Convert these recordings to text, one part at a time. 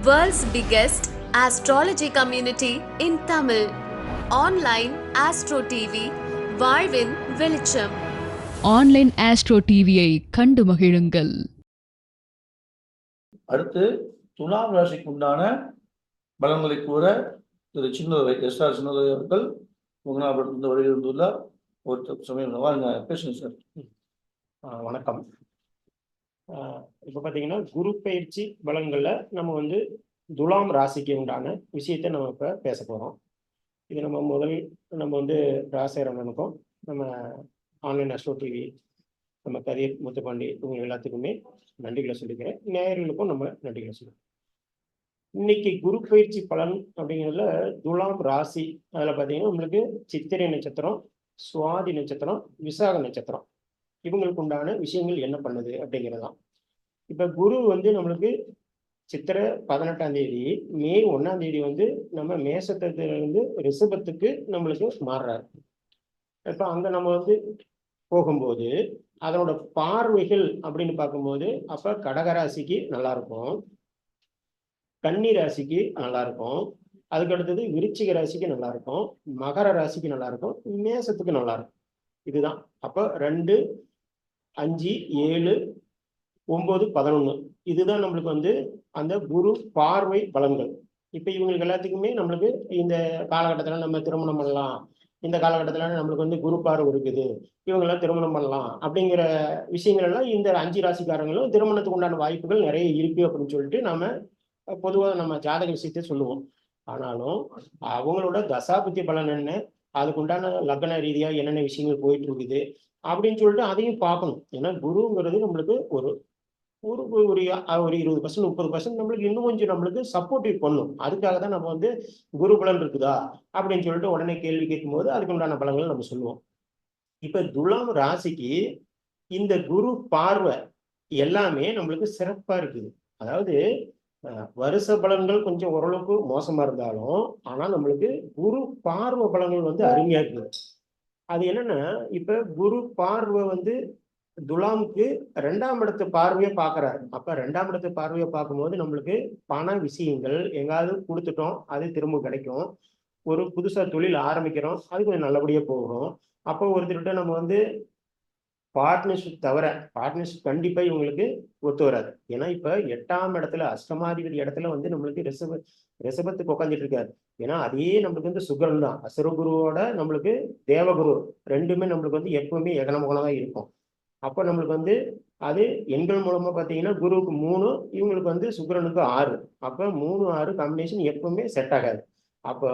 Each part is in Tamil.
World's biggest astrology community in Tamil. Online Astro TV, வாழ்வின் வெளிச்சம் ஆன்லைன் ஆஸ்ட்ரோ டிவியை கண்டு மகிழுங்கள். அடுத்து துலாம் ராசிக்கு உண்டான பலன்களை கூற திரு சின்னதுரை எஸ் ஆர் சின்னதுரை அவர்கள் முகநாபுரத்திலிருந்து வருகை இருந்துள்ளார் ஒரு சமயம் வாங்க பேசுங்க சார். வணக்கம். இப்போ பார்த்தீங்கன்னா குரு பயிற்சி பலன்களில் நம்ம வந்து துலாம் ராசிக்கு உண்டான விஷயத்தை நம்ம இப்போ பேச போகிறோம் இது நம்ம முதல் நம்ம வந்து ராசேரமனுக்கும் நம்ம ஆன்லைன் அஸ்ட்ரோ டிவி நம்ம கதீர் முத்துப்பாண்டி இவங்க எல்லாத்துக்குமே நன்றிகளை சொல்லிக்கிறேன். நேயர்களுக்கும் நம்ம நன்றிகளை சொல்லிக்கிறோம். இன்னைக்கு குரு பயிற்சி பலன் அப்படிங்கிறதுல துலாம் ராசி அதில் பார்த்தீங்கன்னா உங்களுக்கு சித்திரை நட்சத்திரம் சுவாதி நட்சத்திரம் விசாக நட்சத்திரம். இவங்களுக்கு உண்டான விஷயங்கள் என்ன பண்ணுது அப்படிங்கிறது தான் இப்போ குரு வந்து நம்மளுக்கு சித்திரை பதினெட்டாம் தேதி மே ஒன்னாம் தேதி வந்து நம்ம மேசத்திலிருந்து ரிஷபத்துக்கு நம்மளுக்கு மாறுறாரு. இப்போ அங்க நம்ம வந்து போகும்போது அதனோட பார்வைகள் அப்படின்னு பார்க்கும்போது அப்ப கடகராசிக்கு நல்லா இருக்கும் கன்னி ராசிக்கு நல்லா இருக்கும் அதுக்கு அடுத்தது விருச்சிக ராசிக்கு நல்லா இருக்கும் மகர ராசிக்கு நல்லா இருக்கும் மேசத்துக்கு நல்லா இருக்கும் இதுதான். அப்போ ரெண்டு அஞ்சு ஏழு ஒம்பது பதினொன்று இதுதான் நம்மளுக்கு வந்து அந்த குரு பார்வை பலன்கள். இப்போ இவங்களுக்கு எல்லாத்துக்குமே நம்மளுக்கு இந்த காலகட்டத்தில் நம்ம திருமணம் பண்ணலாம். இந்த காலகட்டத்தில் நம்மளுக்கு வந்து குரு பார்வை இருக்குது. இவங்கெல்லாம் திருமணம் பண்ணலாம். அப்படிங்கிற விஷயங்கள் எல்லாம் இந்த அஞ்சு ராசிக்காரங்களும் திருமணத்துக்கு உண்டான வாய்ப்புகள் நிறைய இருக்கு அப்படின்னு சொல்லிட்டு நாம பொதுவாக நம்ம ஜாதக விஷயத்தை சொல்லுவோம். ஆனாலும் அவங்களோட தசாபுத்தி பலன் என்ன? அதுக்கு உண்டான லக்ன ரீதியாக என்னென்ன விஷயங்கள் போயிட்டு இருக்குது? அப்படின்னு சொல்லிட்டு அதையும் பார்க்கணும். ஏன்னா குருங்கிறது நம்மளுக்கு ஒரு ஒரு ஒரு ஒரு இருபது பர்சன்ட் முப்பது பர்சன்ட் நம்மளுக்கு இன்னும் கொஞ்சம் நம்மளுக்கு சப்போர்ட்டிவ் பண்ணும். அதுக்காக தான் நம்ம வந்து குரு பலன் இருக்குதா? அப்படின்னு சொல்லிட்டு உடனே கேள்வி கேட்கும்போது அதுக்கு உண்டான பலன்கள் நம்ம சொல்லுவோம். இப்போ துலாம் ராசிக்கு இந்த குரு பார்வை எல்லாமே நம்மளுக்கு சிறப்பாக இருக்குது. அதாவது வருஷ பலன்கள் கொஞ்சம் ஓரளவுக்கு மோசமாக இருந்தாலும் ஆனால் நம்மளுக்கு குரு பார்வை பலன்கள் வந்து அருமையாக இருக்குது. அது என்னன்னா இப்ப குரு பார்வை வந்து துலாமுக்கு ரெண்டாம் இடத்து பார்வையை பார்க்குறாரு. அப்ப ரெண்டாம் இடத்து பார்வையை பார்க்கும்போது நம்மளுக்கு பண விஷயங்கள் எங்காவது கொடுத்துட்டோம் அது திரும்ப கிடைக்கும். ஒரு புதுசா தொழில் ஆரம்பிக்கிறோம் அது கொஞ்சம் நல்லபடியா போகும். அப்போ ஒருத்தர்கிட்ட நம்ம வந்து பார்ட்னர்ஷிப் தவிர பார்ட்னர்ஷிப் கண்டிப்பா இவங்களுக்கு ஒத்து வராது. ஏன்னா இப்ப எட்டாம் இடத்துல அஷ்டமாதிபதி இடத்துல வந்து நம்மளுக்கு ரிசப ரிசபத்துக்கு உட்காந்துட்டு இருக்காரு. ஏன்னா அதே நம்மளுக்கு வந்து சுகரன் தான். அசுரகுருவோட நம்மளுக்கு தேவகுரு. ரெண்டுமே நம்மளுக்கு வந்து எப்பவுமே எகனமுகனமா இருக்கும். அப்போ நம்மளுக்கு வந்து அது எண்கள் மூலமாக பார்த்தீங்கன்னா குருவுக்கு மூணு இவங்களுக்கு வந்து சுக்கரனுக்கு ஆறு. அப்போ மூணு ஆறு காம்பினேஷன் எப்பவுமே செட் ஆகாது. அப்போ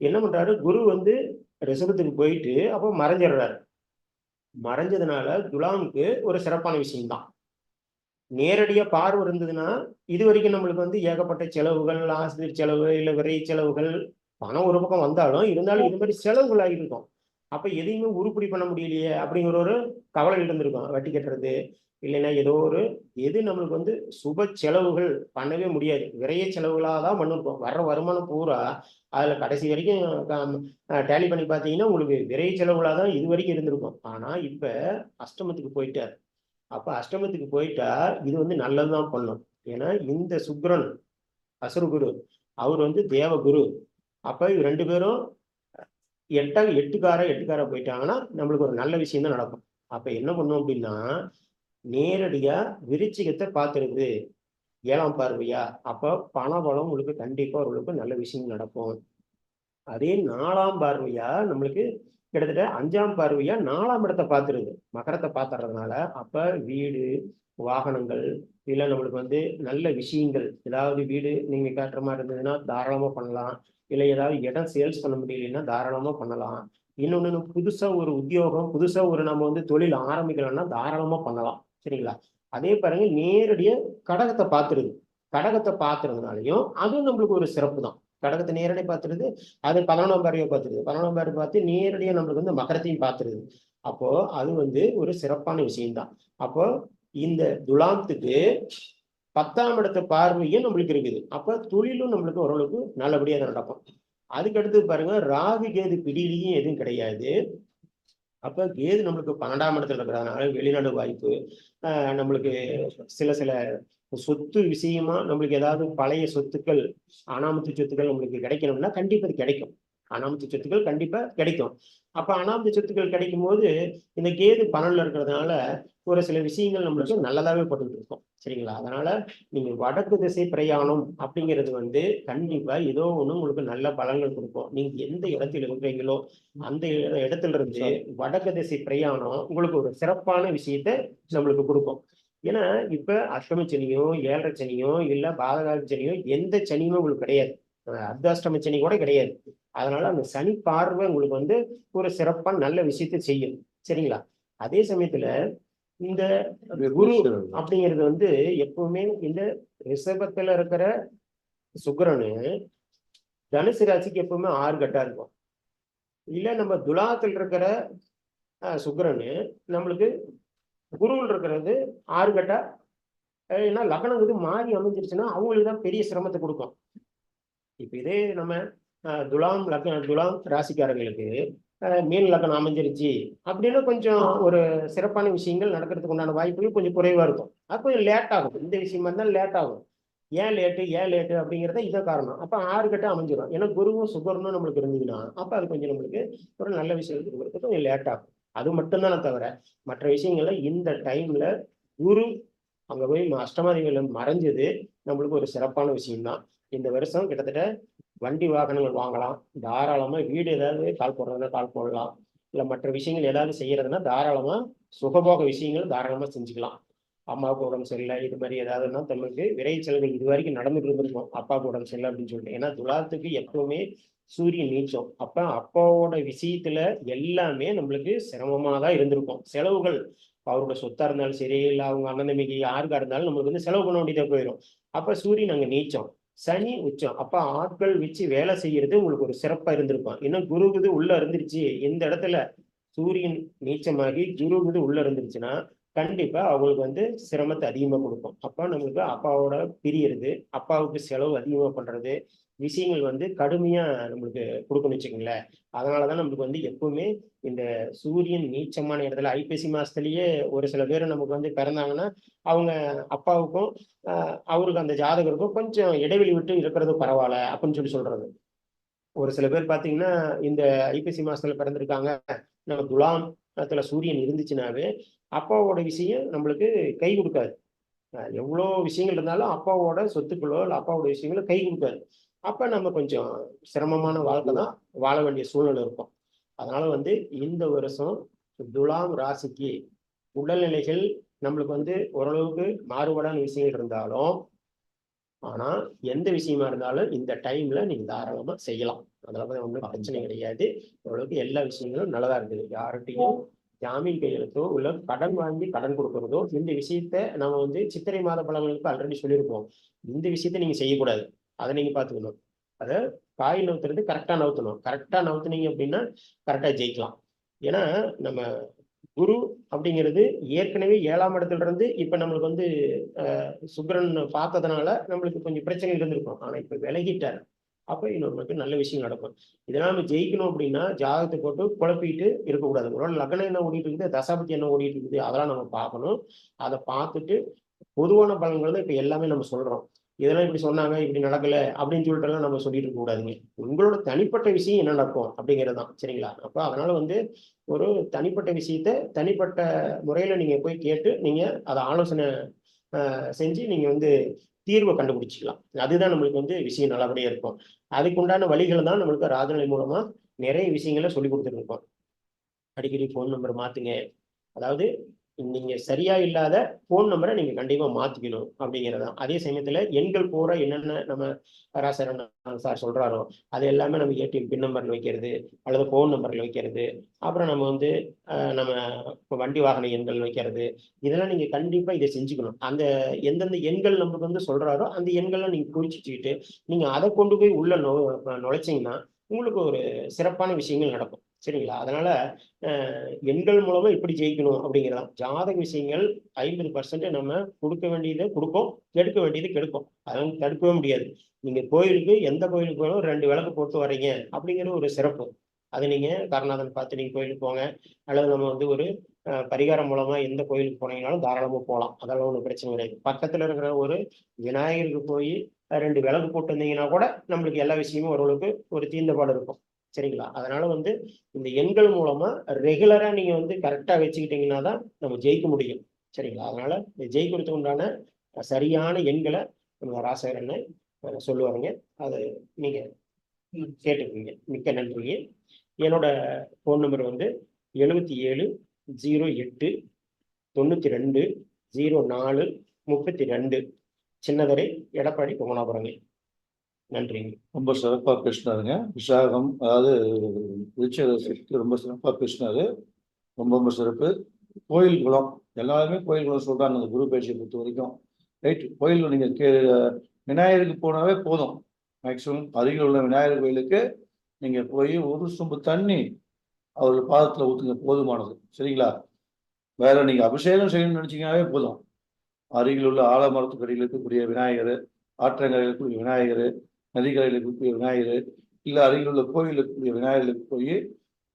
என்ன பண்ணுறாரு குரு வந்து ரிசபத்துக்கு போயிட்டு அப்போ மறைஞ்சிடுறாரு. மறைஞ்சதுனால துலாமுக்கு ஒரு சிறப்பான விஷயம்தான். நேரடியாக பார்வை இருந்ததுன்னா இது வரைக்கும் நம்மளுக்கு வந்து ஏகப்பட்ட செலவுகள் ஆசிரியர் செலவு இல்லை விரை செலவுகள் பணம் ஒரு பக்கம் வந்தாலும் இருந்தாலும் இது மாதிரி செலவுகள் ஆகிருக்கும் அப்ப எதையுமே உருப்படி பண்ண முடியலையே அப்படிங்கிற ஒரு கவலை இருந்திருக்கும். வட்டி கட்டுறது இல்லைன்னா ஏதோ ஒரு எது நம்மளுக்கு வந்து சுப செலவுகள் பண்ணவே முடியாது. விரைய செலவுகளாக தான் பண்ணிருக்கோம் வர்ற வருமானம் பூரா அதில் கடைசி வரைக்கும் டேலி பண்ணி பார்த்தீங்கன்னா உங்களுக்கு விரை செலவுகளாக தான் இது வரைக்கும் இருந்திருக்கும். ஆனால் இப்போ அஷ்டமத்துக்கு போயிட்டார். அப்போ அஷ்டமத்துக்கு போயிட்டா இது வந்து நல்லதுதான் பண்ணும். ஏன்னா இந்த சுக்ரன் அசுரகுரு அவர் வந்து தேவகுரு. அப்போ ரெண்டு பேரும் எட்ட எட்டுக்கார எட்டுக்கார போயிட்டாங்கன்னா நம்மளுக்கு ஒரு நல்ல விஷயம் தான் நடக்கும். அப்ப என்ன பண்ணும் அப்படின்னா நேரடியா விருச்சிகத்தை பார்த்துருது ஏழாம் பார்வையா? அப்ப பணபலம் உங்களுக்கு கண்டிப்பா உங்களுக்கு நல்ல விஷயம் நடக்கும். அதே நாலாம் பார்வையா? நம்மளுக்கு கிட்டத்தட்ட அஞ்சாம் பார்வையா? நாலாம் இடத்தை பார்த்துருது. மகரத்தை பார்த்துறதுனால அப்ப வீடு வாகனங்கள் இல்லை நம்மளுக்கு வந்து நல்ல விஷயங்கள். ஏதாவது வீடு நீங்க கட்டுற மாதிரி இருந்ததுன்னா தாராளமா பண்ணலாம். இல்லை ஏதாவது இடம் சேல்ஸ் பண்ண முடியலைன்னா தாராளமா பண்ணலாம். இன்னொன்று புதுசா ஒரு உத்தியோகம் புதுசா ஒரு நம்ம வந்து தொழில் ஆரம்பிக்கலாம்னா தாராளமா பண்ணலாம். சரிங்களா? அதே பாருங்க நேரடியா கடகத்தை பார்த்துருது கடகத்தை பார்த்துறதுனாலையும் அதுவும் நம்மளுக்கு ஒரு சிறப்பு தான். கடகத்தை நேரடியாக பார்த்துருது அது பதினொன்றாம் பார்வையை பார்த்துருது பதினொன்றாம் பார்வை பார்த்து நேரடியாக நம்மளுக்கு வந்து மகரத்தையும் பார்த்துருது அப்போ அது வந்து ஒரு சிறப்பான விஷயம்தான். அப்போ இந்த துலாத்துக்கு பத்தாம் இடத்த பார்வையும் நம்மளுக்கு இருக்குது. அப்ப தொழிலும் நம்மளுக்கு ஓரளவுக்கு நல்லபடியாக நடக்கும். அதுக்கு அடுத்து பாருங்க ராகு கேது பிடியிலையும் எதுவும் கிடையாது. அப்ப கேது நம்மளுக்கு பன்னெண்டாம் இடத்துல இருக்கிறதுனால வெளிநாடு வாய்ப்பு ஆஹ் நம்மளுக்கு சில சில சொத்து விஷயமா நம்மளுக்கு ஏதாவது பழைய சொத்துக்கள் அனாமத்து சொத்துக்கள் நம்மளுக்கு கிடைக்கணும்னா கண்டிப்பா அது கிடைக்கும். அனாமத்து சொத்துக்கள் கண்டிப்பா கிடைக்கும். அப்ப அனாமத்து சொத்துக்கள் கிடைக்கும் போது இந்த கேது பலன்ல இருக்கிறதுனால ஒரு சில விஷயங்கள் நம்மளுக்கு நல்லதாவே பட்டுட்டு இருக்கும். சரிங்களா? அதனால நீங்க வடக்கு திசை பிரயாணம் அப்படிங்கிறது வந்து கண்டிப்பா ஏதோ ஒண்ணு உங்களுக்கு நல்ல பலன்கள் கொடுக்கும். நீங்க எந்த இடத்துல இருக்கிறீங்களோ அந்த இட- இடத்துல இருந்து வடக்கு திசை பிரயாணம் உங்களுக்கு ஒரு சிறப்பான விஷயத்த நம்மளுக்கு கொடுக்கும். ஏன்னா இப்ப அஷ்டம சனியோ ஏழரை சனியோ இல்ல பாதகால சனியோ எந்த சனியுமே உங்களுக்கு கிடையாது. அர்த்தாஷ்டம சனி கூட கிடையாது. அதனால அந்த சனி பார்வை உங்களுக்கு வந்து ஒரு சிறப்பா நல்ல விஷயத்த செய்யும். சரிங்களா? அதே சமயத்துல இந்த குரு அப்படிங்கிறது வந்து எப்பவுமே இந்த ரிஷபத்துல இருக்கிற சுக்கிரனு தனுசு ராசிக்கு எப்பவுமே ஆறு கட்டா இருக்கும். இல்ல நம்ம துலாத்துல இருக்கிற சுக்கிரனு நம்மளுக்கு குருவில் இருக்கிறது ஆறு கட்டா ஏன்னா லக்னம் வந்து மாறி அமைஞ்சிருச்சுன்னா அவங்களுக்கு தான் பெரிய சிரமத்தை கொடுக்கும். இப்ப இதே நம்ம துலாம் லக்ன துலாம் ராசிக்காரங்களுக்கு மீன் லக்னம் அமைஞ்சிருச்சு. அப்படின்னு கொஞ்சம் ஒரு சிறப்பான விஷயங்கள் நடக்கிறதுக்கு உண்டான வாய்ப்புகள் கொஞ்சம் குறைவா இருக்கும். அது கொஞ்சம் லேட் ஆகும். இந்த விஷயமா இருந்தால் லேட் ஆகும். ஏன் லேட்டு ஏன் லேட்டு அப்படிங்கிறத இதை காரணம். அப்போ ஆறு கட்ட அமைஞ்சிடும் ஏன்னா குருவும் சுகரனும் நம்மளுக்கு இருந்ததுன்னா அப்போ அது கொஞ்சம் நம்மளுக்கு ஒரு நல்ல விஷயம் கொடுக்கறதுக்கு கொஞ்சம் லேட் ஆகும். அது மட்டும்தானே தவிர மற்ற விஷயங்கள்ல இந்த டைம்ல குரு அங்கே போய் அஷ்டமாதிகளை மறைஞ்சது நம்மளுக்கு ஒரு சிறப்பான விஷயம்தான். இந்த வருஷம் கிட்டத்தட்ட வண்டி வாகனங்கள் வாங்கலாம். தாராளமாக வீடு ஏதாவது கால் போடுறதுனா கால் போடலாம். இல்லை மற்ற விஷயங்கள் ஏதாவது செய்யறதுன்னா தாராளமாக சுகபோக விஷயங்கள் தாராளமாக செஞ்சுக்கலாம். அம்மாவுக்கு உடம்பு சரியில்லை இது மாதிரி ஏதாவதுன்னா தமக்கு விரை செலவுகள் இது வரைக்கும் நடந்துட்டு இருந்திருக்கும். அப்பாவுக்கு உடம்பு சரியில்லை அப்படின்னு சொல்லிட்டு. ஏன்னா துலாத்துக்கு எப்பவுமே சூரியன் நீச்சம். அப்போ அப்பாவோட விஷயத்துல எல்லாமே நம்மளுக்கு சிரமமாக தான் இருந்திருக்கும். செலவுகள் அவரோட சொத்தா இருந்தாலும் சரி இல்லை அவங்க அண்ணன் தம்பிக்கு யாருக்கா இருந்தாலும் நம்மளுக்கு வந்து செலவு பண்ண வேண்டியதாக போயிடும் அப்போ சூரியன் அங்கே நீச்சம். சனி உச்சம். அப்ப ஆட்கள் வச்சு வேலை செய்யறது உங்களுக்கு ஒரு சிறப்பா இருந்திருக்கும். இன்னும் குருகுது உள்ள இருந்துருச்சு. இந்த இடத்துல சூரியன் நீச்சமாகி குருகுது உள்ள இருந்துருச்சுன்னா கண்டிப்பா அவங்களுக்கு வந்து சிரமத்தை அதிகமா கொடுக்கும். அப்ப நம்மளுக்கு அப்பாவோட பிரியறது அப்பாவுக்கு செலவு அதிகமா பண்றது விஷயங்கள் வந்து கடுமையா நம்மளுக்கு கொடுக்கணும்னு வச்சுக்கோங்களேன். அதனாலதான் நம்மளுக்கு வந்து எப்பவுமே இந்த சூரியன் நீச்சமான இடத்துல ஐப்பசி மாசத்துலயே ஒரு சில பேர் நமக்கு வந்து பிறந்தாங்கன்னா அவங்க அப்பாவுக்கும் அவருக்கு அந்த ஜாதகருக்கும் கொஞ்சம் இடைவெளி விட்டு இருக்கிறது பரவாயில்ல அப்படின்னு சொல்லி சொல்றது. ஒரு சில பேர் பாத்தீங்கன்னா இந்த ஐப்பசி மாசத்துல பிறந்திருக்காங்க. நம்ம துலாத்துல சூரியன் இருந்துச்சுனாவே அப்பாவோட விஷயம் நம்மளுக்கு கை கொடுக்காது. எவ்வளோ விஷயங்கள் இருந்தாலும் அப்பாவோட சொத்துக்களோ இல்லை அப்பாவோட விஷயங்களோ கை கொடுக்காது. அப்ப நம்ம கொஞ்சம் சிரமமான வாழ்க்கை தான் வாழ வேண்டிய சூழ்நிலை இருக்கும். அதனால வந்து இந்த வருஷம் துலாம் ராசிக்கு உடல்நிலைகள் நம்மளுக்கு வந்து ஓரளவுக்கு மாறுபாடான விஷயங்கள் இருந்தாலும் ஆனா எந்த விஷயமா இருந்தாலும் இந்த டைம்ல நீங்க தாராளமா செய்யலாம். அதனால ஒன்றும் பிரச்சனை கிடையாது. ஓரளவுக்கு எல்லா விஷயங்களும் நல்லதா இருக்குது. யார்கிட்டையும் ஜாமீன் கையெழுத்தோ உள்ள கடன் வாங்கி கடன் கொடுக்கறதோ இந்த விஷயத்த நம்ம வந்து சித்திரை மாத பலன்களுக்கு ஆல்ரெடி சொல்லியிருப்போம். இந்த விஷயத்த நீங்க செய்யக்கூடாது. அதை நீங்க பாத்துக்கணும். அதை காய் நவுத்துறது கரெக்டா நவுத்தணும். கரெக்டா நவுத்துனீங்க அப்படின்னா கரெக்டா ஜெயிக்கலாம். ஏன்னா நம்ம குரு அப்படிங்கிறது ஏற்கனவே ஏழாம் இடத்துல இருந்து இப்ப நம்மளுக்கு வந்து சுக்கரன் பார்த்ததுனால நம்மளுக்கு கொஞ்சம் பிரச்சனை இருந்திருக்கும். ஆனா இப்ப விலகிட்டார். அப்ப இன்னொரு நல்ல விஷயம் நடக்கும். இதெல்லாம் நம்ம ஜெயிக்கணும் அப்படின்னா ஜாதகத்தை போட்டு குழப்பிட்டு இருக்கக்கூடாது. ஒரு லக்னம் என்ன ஓடிட்டு இருக்குது தசாபதி என்ன ஓடிட்டு இருக்குது. அதெல்லாம் நம்ம பார்க்கணும். அதை பார்த்துட்டு பொதுவான பலன்கள் தான் இப்ப எல்லாமே நம்ம சொல்றோம். இதெல்லாம் இப்படி சொன்னாங்க இப்படி நடக்கல அப்படின்னு சொல்லிட்டு எல்லாம் நம்ம சொல்லிட்டு கூடாதுங்க. உங்களோட தனிப்பட்ட விஷயம் என்ன நடக்கும் அப்படிங்கிறது தான் சரிங்களா? அப்ப அதனால வந்து ஒரு தனிப்பட்ட விஷயத்த தனிப்பட்ட முறையில நீங்க போய் கேட்டு நீங்க அதை ஆலோசனை செஞ்சு நீங்க வந்து தீர்வை கண்டுபிடிச்சிக்கலாம். அதுதான் நம்மளுக்கு வந்து விஷயம் நல்லபடியாக இருக்கும். அதுக்குண்டான வழிகளை தான் நம்மளுக்கு ராஜநிலை மூலமா நிறைய விஷயங்களை சொல்லி கொடுத்துருக்கோம் அடிக்கடி ஃபோன் நம்பர் மாத்துங்க. அதாவது நீங்க சரியா இல்லாத ஃபோன் நம்பரை நீங்க கண்டிப்பா மாத்திக்கணும் அப்படிங்கிறதான். அதே சமயத்துல எண்கள் பூரா என்னென்ன நம்ம ராசரன் சார் சொல்றாரோ அது எல்லாமே நம்ம ஏடிஎம் பின் நம்பர்ல வைக்கிறது அல்லது ஃபோன் நம்பர்ல வைக்கிறது அப்புறம் நம்ம வந்து நம்ம வண்டி வாகன எண்கள் வைக்கிறது இதெல்லாம் நீங்க கண்டிப்பா இதை செஞ்சுக்கணும். அந்த எந்தெந்த எண்கள் நம்மளுக்கு வந்து சொல்றாரோ அந்த எண்கள்லாம் நீங்க குறிச்சிச்சுக்கிட்டு நீங்கள் நீங்க அதை கொண்டு போய் உள்ள நு நுழைச்சிங்கன்னா உங்களுக்கு ஒரு சிறப்பான விஷயங்கள் நடக்கும். சரிங்களா? அதனால எண்கள் மூலமா இப்படி ஜெயிக்கணும் அப்படிங்கிறதான். ஜாதக விஷயங்கள் ஐம்பது பர்சன்ட் நம்ம கொடுக்க வேண்டியதை கொடுப்போம் கெடுக்க வேண்டியது கெடுப்போம். அதெல்லாம் தடுக்கவே முடியாது. நீங்க கோயிலுக்கு எந்த கோயிலுக்கு போனாலும் ரெண்டு விளக்கு போட்டு வரீங்க அப்படிங்கிற ஒரு சிறப்பு. அது நீங்க கருணாதன் பார்த்து நீங்க கோயிலுக்கு போங்க. அல்லது நம்ம வந்து ஒரு பரிகாரம் மூலமா எந்த கோயிலுக்கு போனீங்கனாலும் தாராளமா போகலாம் அதெல்லாம் ஒன்றும் பிரச்சனை கிடையாது. பக்கத்துல இருக்கிற ஒரு விநாயகருக்கு போய் ரெண்டு விளக்கு போட்டு வந்தீங்கன்னா கூட நம்மளுக்கு எல்லா விஷயமும் ஓரளவுக்கு ஒரு தீர்ந்தபாடு இருக்கும். சரிங்களா? அதனால வந்து இந்த எண்கள் மூலமா ரெகுலரா நீங்க வந்து கரெக்டா வச்சுக்கிட்டீங்கன்னா தான் நம்ம ஜெயிக்க முடியும். சரிங்களா? அதனால இந்த ஜெயிக்கிறதுக்கு உண்டான சரியான எண்களை நம்ம ராசகர் சொல்லுவாருங்க. அதை நீங்க கேட்டுக்கோங்க. மிக்க நன்றிங்க. என்னோட ஃபோன் நம்பர் வந்து எழுபத்தி ஏழு ஜீரோ எட்டு தொண்ணூற்றி ரெண்டு ஜீரோ நாலு முப்பத்தி ரெண்டு. சின்னதரை எடப்பாடி குமணாபுரங்க நன்றிங்க. ரொம்ப சிறப்பாக பேசினாருங்க. விசாகம் அதாவது விருச்சிக ரொம்ப சிறப்பாக பேசினாரு. ரொம்ப ரொம்ப சிறப்பு. கோயில் குளம் எல்லாருமே கோயில் குளம் சொல்கிறாங்க அந்த குரு பேச்சியை பொறுத்த வரைக்கும். ரைட் கோயில் நீங்கள் கே விநாயகருக்கு போனாவே போதும். மேக்சிமம் அருகில் உள்ள விநாயகர் கோயிலுக்கு நீங்கள் போய் ஒரு சொம்பு தண்ணி அவர் பாதத்தில் ஊற்றுங்க போதுமானது. சரிங்களா? வேற நீங்கள் அபிஷேகம் செய்யணும்னு நினச்சிங்கனாவே போதும். அருகில் உள்ள ஆலமரத்துக்கு அடியில் இருக்கக்கூடிய விநாயகர் ஆற்றங்கரையில் இருக்கக்கூடிய விநாயகர் நதிக்கரையில் இருக்கக்கூடிய விநாயகர் இல்லை அருகில் உள்ள கோயிலில் இருக்கக்கூடிய விநாயகருக்கு போய்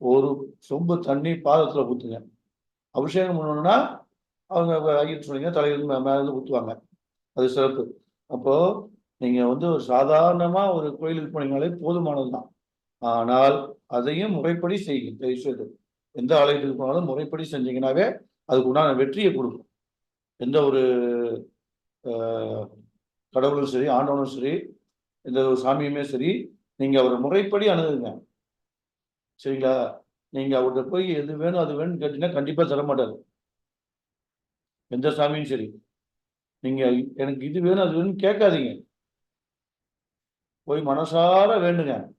ஒரு சொம்பு தண்ணி பாதத்தில் ஊற்றுங்க அபிஷேகம் பண்ணணும்னா அவங்க ஐயர் சொன்னீங்க தலையில் மேலே ஊற்றுவாங்க அது சிறப்பு. அப்போ நீங்க வந்து ஒரு சாதாரணமா ஒரு கோயிலுக்கு போனீங்கனாலே போதுமானது தான் ஆனால் அதையும் முறைப்படி செய்யுங்க தயவு எந்த ஆலயத்துக்கு போனாலும் முறைப்படி செஞ்சீங்கன்னாவே அதுக்கு உண்டான வெற்றியை கொடுக்கும். எந்த ஒரு கடவுளும் சரி ஆண்டவனும் சரி எந்த ஒரு சாமியுமே சரி நீங்கள் அவரை முறைப்படி அணுகுங்க. சரிங்களா? நீங்கள் அவர்கிட்ட போய் எது வேணும் அது வேணும்னு கேட்டீங்கன்னா கண்டிப்பாக தர மாட்டார். எந்த சாமியும் சரி. நீங்கள் எனக்கு இது வேணும் அது வேணும்னு கேட்காதீங்க. போய் மனசார வேண்டுங்க.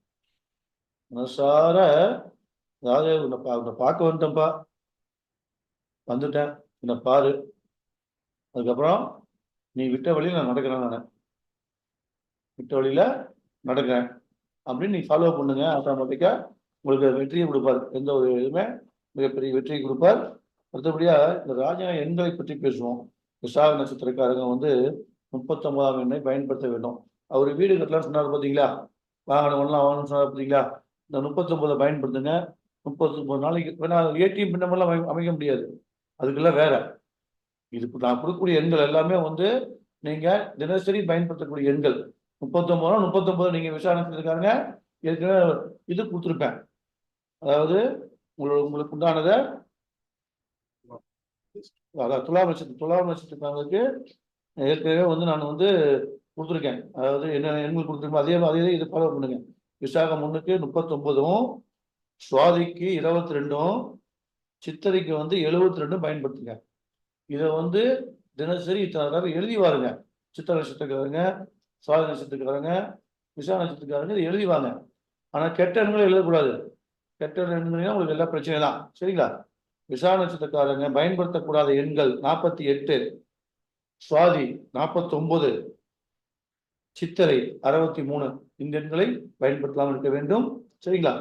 மனசார அதாவது உன்னை பா- உன்னை பார்க்க வந்துட்டேன்ப்பா. வந்துட்டேன். என்னை பாரு. அதுக்கப்புறம் நீ விட்ட வழியில் நான் நடக்கிறேன் நான். விட்ட வழியில நடங்க அப்படின்னு நீ ஃபாலோ பண்ணுங்க. ஆட்டோமேட்டிக்கா உங்களுக்கு வெற்றியை கொடுப்பார். எந்த ஒரு இதுவுமே மிகப்பெரிய வெற்றியை கொடுப்பார். மற்றபடியா இந்த ராஜா எண்களை பற்றி பேசுவோம். விசாக நட்சத்திரக்காரங்க வந்து முப்பத்தொன்பதாம் எண்ணை பயன்படுத்த வேண்டும். அவர் வீடு கட்டலாம் சொன்னார் பார்த்தீங்களா வாகனம் ஒன்றா வாங்கணும் சொன்னார் பார்த்தீங்களா இந்த முப்பத்தொன்பதை பயன்படுத்துங்க. முப்பத்தொன்பது நாளைக்கு வேணா ஏடிஎம் பின்னமெல்லாம் அமைக்க முடியாது. அதுக்கெல்லாம் வேற. இது நான் கொடுக்கக்கூடிய எண்கள் எல்லாமே வந்து நீங்கள் தினசரி பயன்படுத்தக்கூடிய எண்கள். முப்பத்தொன்பது ரூபா முப்பத்தொன்பது நீங்க விசாரணை இருக்காங்க ஏற்கனவே இது கொடுத்துருப்பேன். அதாவது உங்களோட உங்களுக்கு உண்டானதை அதாவது துலாம் நட்சத்திரம் துலாம் நட்சத்திரக்காரங்களுக்கு ஏற்கனவே வந்து நான் வந்து கொடுத்துருக்கேன். அதாவது என்ன எண்கள் கொடுத்துருக்கோம் அதே அதே இது ஃபாலோ பண்ணுங்க. விசாகம் ஒன்றுக்கு முப்பத்தொன்பதும் சுவாதிக்கு இருபத்தி ரெண்டும் சித்திரைக்கு வந்து எழுபத்தி ரெண்டும் பயன்படுத்துங்க. இதை வந்து தினசரி இத்தனை தடவை எழுதி வாருங்க. சித்திர நட்சத்திரக்காரங்க சுவாதி நட்சத்திரக்காரங்க விசா நட்சத்திரக்காரங்க இதை எழுதி வாங்க ஆனா கெட்ட எண்களை எழுதக்கூடாது. கெட்ட எண்கள்னா உங்களுக்கு எல்லா பிரச்சனை தான். சரிங்களா? விசா நட்சத்திரக்காரங்க பயன்படுத்தக்கூடாத எண்கள் நாற்பத்தி எட்டு சுவாதி நாற்பத்தொன்பது சித்திரை அறுபத்தி மூணு. இந்த எண்களை பயன்படுத்தாமல் இருக்க வேண்டும். சரிங்களா?